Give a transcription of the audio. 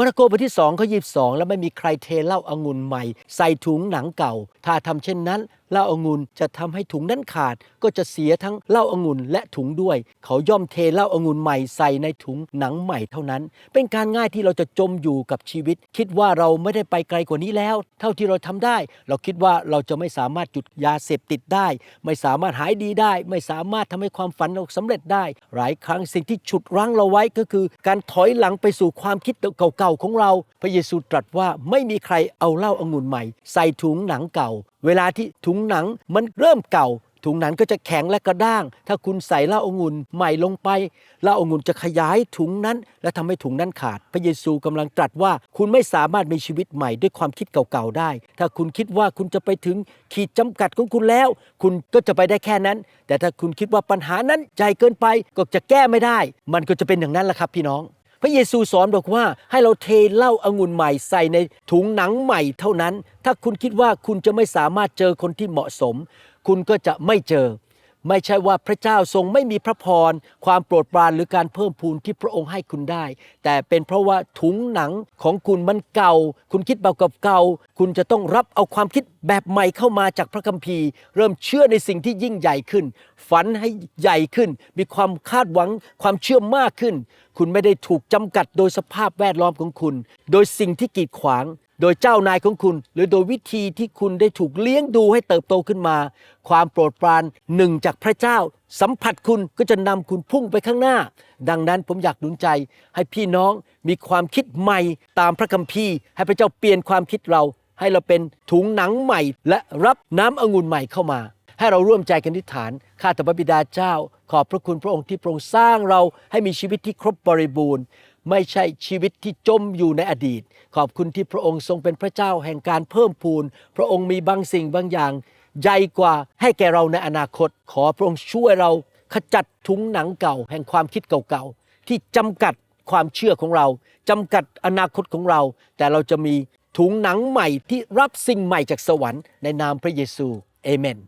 มาระโกบทที่2ข้อ22 แล้วไม่มีใครเทเหล้าอางุ่นใหม่ ใส่ถุงหนังเก่า ถ้าทำเช่นนั้น เหล้าอางุ่นจะทำให้ถุงนั้นขาด ก็จะเสียทั้งเหล้าอางุ่นและถุงด้วย เขาย่อมเทเหล้าอางุ่นใหม่ใส่ในถุงหนังใหม่เท่านั้น เป็นการง่ายที่เราจะจมอยู่กับชีวิต คิดว่าเราไม่ได้ไปไกลกว่านี้แล้ว เท่าที่เราทำได้ เราคิดว่าเราจะไม่สามารถหยุดยาเสพติดได้ ไม่สามารถหายดีได้ ไม่สามารถทำให้ความฝันเราสำเร็จได้ หลายครั้งสิ่งที่ฉุดรั้งเราไว้ก็คือ การถอยหลังไปสู่ความคิดเก่าๆของเรา พระเยซูตรัสว่าไม่มีใครเอาเหล้าอางุ่นใหม่ ใส่ถุงหนังเก่าเวลาที่ถุงหนังมันเริ่มเก่า ถุงนั้นก็จะแข็งและกระด้าง ถ้าคุณใส่เหล้าองุ่นใหม่ลงไปเหล้าองุ่นจะขยายถุงนั้น และทำให้ถุงนั้นขาด พระเยซูกำลังตรัสว่า คุณไม่สามารถมีชีวิตใหม่ด้วยความคิดเก่าๆได้ ถ้าคุณคิดว่าคุณจะไปถึงขีดจำกัดของคุณแล้ว คุณก็จะไปได้แค่นั้น แต่ถ้าคุณคิดว่าปัญหานั้นใหญ่เกินไปก็จะแก้ไม่ได้ มันก็จะเป็นอย่างนั้นแหละครับพี่น้อง พระเยซูสอนบอกว่าให้เราเทเหล้าอางุ่นใหม่ใส่ในถุงหนังใหม่เท่านั้น ถ้าคุณคิดว่าคุณจะไม่สามารถเจอคนที่เหมาะสม คุณก็จะไม่เจอ ไม่ใช่ว่าพระเจ้าทรงไม่มีพระพร ความโปรดปรานหรือการเพิ่มพูนที่พระองค์ให้คุณได้ แต่เป็นเพราะว่าถุงหนังของคุณมันเก่า คุณคิดแบบเก่า คุณจะต้องรับเอาความคิดแบบใหม่เข้ามาจากพระคัมภีร์ เริ่มเชื่อในสิ่งที่ยิ่งใหญ่ขึ้น ฝันให้ใหญ่ขึ้น มีความคาดหวังความเชื่อมากขึ้น คุณไม่ได้ถูกจำกัดโดยสภาพแวดล้อมของคุณ โดยสิ่งที่กีดขวาง โดยเจ้านายของคุณ หรือโดยวิธีที่คุณได้ถูกเลี้ยงดูให้เติบโตขึ้นมา ความโปรดปรานหนึ่งจากพระเจ้า สัมผัสคุณก็จะนำคุณพุ่งไปข้างหน้า ดังนั้นผมอยากหนุนใจให้พี่น้องมีความคิดใหม่ตามพระคัมภีร์ ให้พระเจ้าเปลี่ยนความคิดเรา ให้เราเป็นถุงหนังใหม่ และรับน้ำองุ่นใหม่เข้ามา ให้เราร่วมใจกันทิฏฐาน ข้าแต่พระบิดาเจ้า ขอบพระคุณพระองค์ที่ทรงสร้างเราให้มีชีวิตที่ครบบริบูรณ์ ไม่ใช่ชีวิตที่จมอยู่ในอดีต ขอบคุณที่พระองค์ทรงเป็นพระเจ้าแห่งการเพิ่มพูน พระองค์มีบางสิ่งบางอย่างใหญ่กว่าให้แก่เราในอนาคต ขอพระองค์ช่วยเราขจัดถุงหนังเก่า แห่งความคิดเก่าๆ ที่จำกัดความเชื่อของเราจำกัดอนาคตของเรา แต่เราจะมีถุงหนังใหม่ที่รับสิ่งใหม่จากสวรรค์ในนามพระเยซูเอเมน